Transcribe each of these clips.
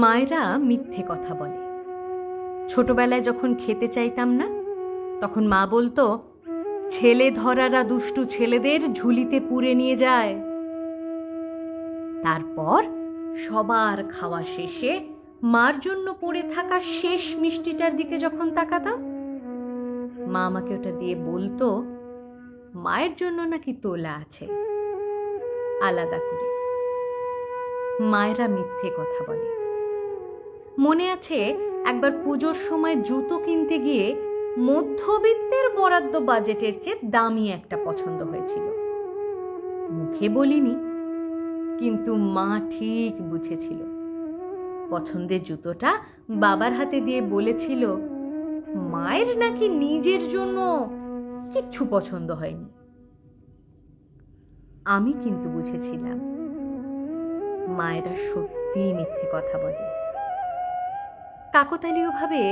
মায়েরা মিথ্যে কথা বলে। ছোটবেলায় যখন খেতে চাইতাম না, তখন মা বলতো, ছেলে ধরারা দুষ্টু ছেলেদের ঝুলিতে পুরে নিয়ে যায়। তারপর সবার খাওয়া শেষে মার জন্য পড়ে থাকা শেষ মিষ্টিটার দিকে যখন তাকাতাম, মা আমাকে ওটা দিয়ে বলতো, মায়ের জন্য নাকি তোলা আছে? আলাদা করে। মায়েরা মিথ্যে কথা বলে। মনে আছে একবার পুজোর সময় জুতো কিনতে গিয়ে মধ্যবিত্তের বরাদ্দ বাজেটের চেয়ে দামি একটা পছন্দ হয়েছিল। মুখে বলিনি, কিন্তু মা ঠিক বুঝেছিল। পছন্দের জুতোটা বাবার হাতে দিয়ে বলেছিল, মায়ের নাকি নিজের জন্য কিচ্ছু পছন্দ হয়নি। আমি কিন্তু বুঝেছিলাম, মায়েরা সত্যিই মিথ্যে কথা বলে। কাকতালীয়ভাবে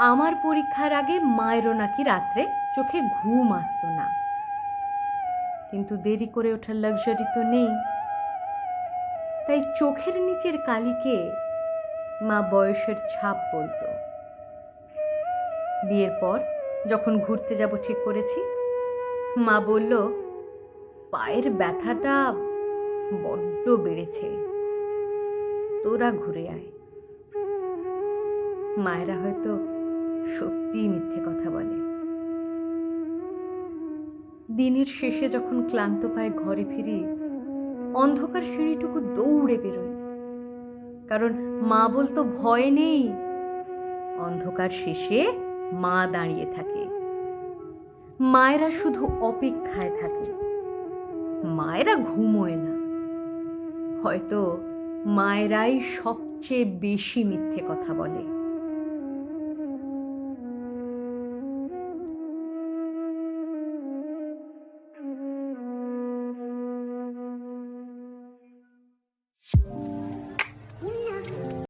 আমার পরীক্ষার আগে মায়েরও নাকি রাত্রে চোখে ঘুম আসতো না। কিন্তু দেরি করে ওঠার লাক্সারি তো নেই। তাই চোখের নিচের কালিকে মা বয়সের ছাপ বলতো। বিয়ের পর যখন ঘুরতে যাব ঠিক করেছি, মা বলল, পায়ের ব্যথাটা বড্ড বেড়েছে। তোরা ঘুরে আয়। মায়েরা হয়তো সত্যিই মিথ্যে কথা বলে। দিনের শেষে যখন ক্লান্ত পায়ে ঘরে ফিরি, অন্ধকার সিঁড়িটুকু দৌড়ে বেরোই কারণ মা বলতো ভয় নেই। অন্ধকার শেষে মা দাঁড়িয়ে থাকে। মায়েরা শুধু অপেক্ষায় থাকে। মায়েরা ঘুমোয় না। হয়তো মায়েরাই সবচেয়ে বেশি মিথ্যে কথা বলে।